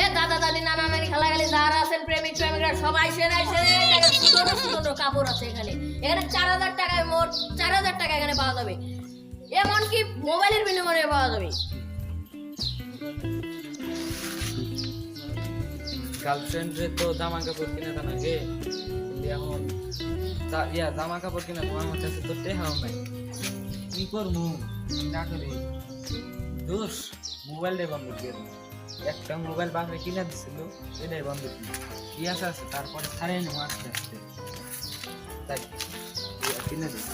এ দাদা দাদি নানা নানি খেলা খেলি আছেন প্রেমিক সবাই সেরে সেরে ছোট ছোট কাপড় আছে এখানে। চার হাজার টাকায় মোট চার হাজার টাকা এখানে পাওয়া যাবে। এমনকি মোবাইলের বিনিময়ে পাওয়া যাবে। তো জামা কাপড় কিনে দেন এখন ইয়া জামা কাপড় কিনে আমার কাছে তো টেহাও নাই কি করব? না করি। দোষ, মোবাইলটাই বন্ধ দিয়ে একটা মোবাইল বাপরে কিনে দিছিল, এটাই বন্ধ দিল কি আছে আছে, তারপরে ছাড়িয়ে নেব আস্তে আস্তে। তাই কিনে দিই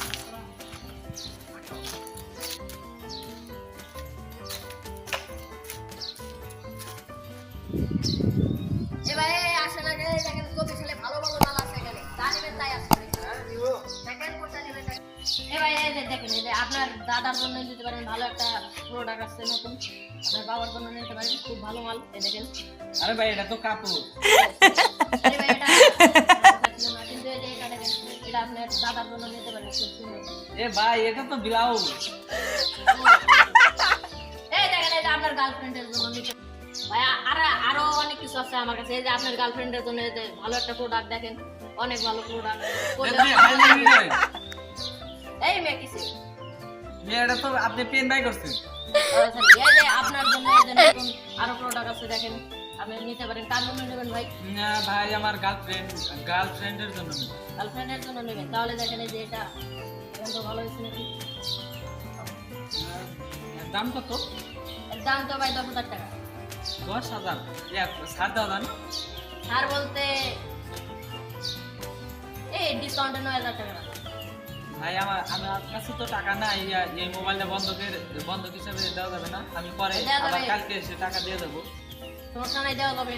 এবারে এবারে এই যে দেখেন এই যে আপনার দাদার জন্য নিতে পারেন ভালো একটা প্রোডাক্ট আসছে নতুন। আপনার বাবার জন্য নিতে পারেন খুব ভালো মাল এই দেখেন। আরে ভাই এটা তো কাপড়। এটা আপনার দাদার জন্য নিতে পারেন এ ভাই এটা তো ব্লাউজ এই দেখেন এটা আপনার গার্লফ্রেন্ডের জন্য নিতে ভাই আর আরও অনেক কিছু আছে আমার কাছে। এই যে আপনার গার্লফ্রেন্ডের জন্য ভালো একটা প্রোডাক্ট দেখেন অনেক ভালো প্রোডাক্ট এই মেয়ে কিসে এটা তো আপনি পেন বাই করছেন। আপনার জন্য এই যে নতুন আরও প্রোডাক্ট আছে দেখেন। আপনি নিতে পারেন কার জন্য নেবেন ভাই? না ভাই আমার গার্লফ্রেন্ড গার্লফ্রেন্ডের জন্য গার্লফ্রেন্ডের জন্য নেবেন। তাহলে দেখেন এই যে এটা এখন তো ভালো হয়েছে নাকি? দাম কত? দাম তো ভাই দশ হাজার টাকা। দশ হাজার? ইয়া, সাত হাজার আর বলতে এই ডিসকাউন্টে নয় হাজার টাকা। ভাই আমার আমার কাছে তো টাকা নাই এই মোবাইলটা বন্ধকের বন্ধক হিসাবে দেওয়া যাবে না। আমি পরে। আবার কালকে এসে টাকা দিয়ে দেবো। সমস্যা নাই দেওয়া যাবে।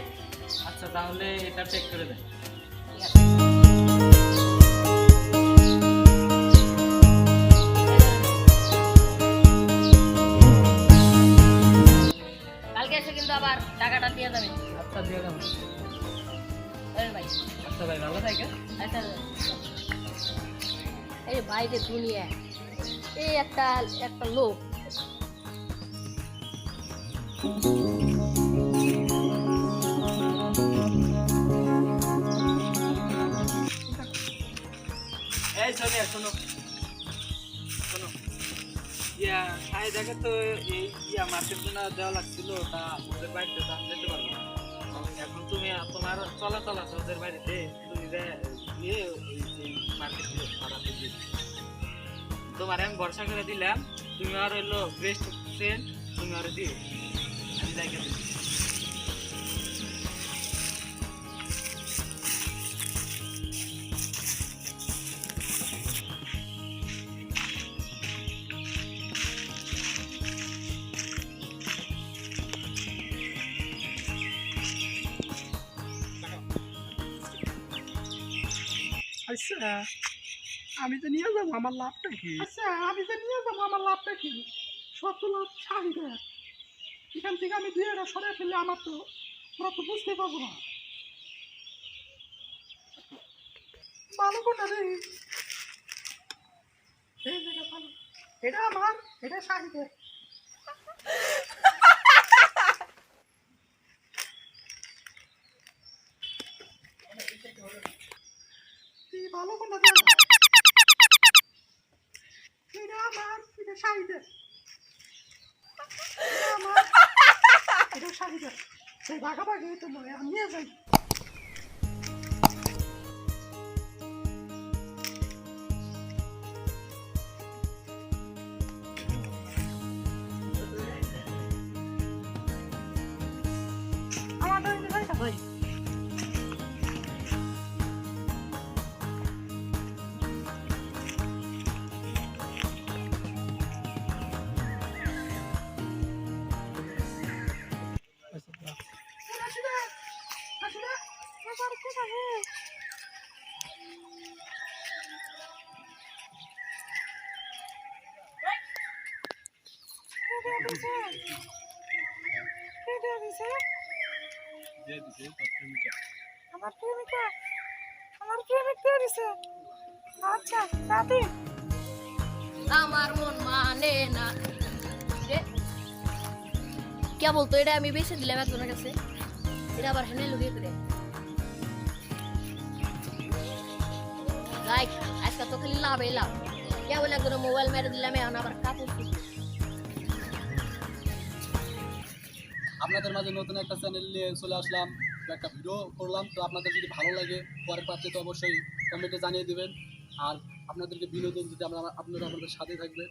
আচ্ছা তাহলে এটা চেক করে দেন। কালকে এসে কিন্তু আবার টাকাটা দিয়ে যাবে আচ্ছা দিয়ে দেবো। ভাই। আচ্ছা ভাই ভালো থাকে আচ্ছা। এই বাইরে দুনিয়া, এই একটা একটা লোক। এই শোনো। শোনো। ইয়া দেখে তো, এই ইয়া তা বাড়িতে এখন তুমি তোমার চলাচল আছে ওদের বাড়িতে, তুমি যে তোমার আমি ভরসা করে দিলাম, তুমি আর হইল বেস্ট ফ্রেন্ড তুমি আর দিও। আমি যাই আচ্ছা। আমি তো নিয়ে যাব আমার লাভটা কি? আচ্ছা আমি তো নিয়ে যাব আমার লাভটা কি? তো লাভ চাহিদা এখান থেকে আমি দুই একটা সরে ফেললে আমার তো ওরা তো বুঝতে পারব না। ভালো কোনটা রে। এই যেটা ভালো। এটা আমার এটা চাহিদা তুই ভালো কোনটা দে এটা আমার এটা চাহিদা এটা আমার এটা চাহিদা সেই ভাগাভাগি তো নয় আমি নিয়ে যাই আমার তো এটা ভাই আমার প্রেমিকা আমার প্রেমিক কে দিছে আচ্ছা না কে বলতো এটা আমি বেছে দিলাম একজনের কাছে। এটা আবার হেনে লুকিয়ে করে লাইক আজকে তো খালি লাভ লাভ। কে বলে একজন মোবাইল মেরে দিলাম এখন আবার কাপড়। আপনাদের মাঝে নতুন একটা চ্যানেল নিয়ে চলে আসলাম একটা ভিডিও করলাম, তো আপনাদের যদি ভালো লাগে, পরের পাচ্ছে তো অবশ্যই কমেন্টে জানিয়ে দেবেন। আর আপনাদেরকে বিনোদন দিতে আমরা আপনারা আমাদের সাথে থাকবে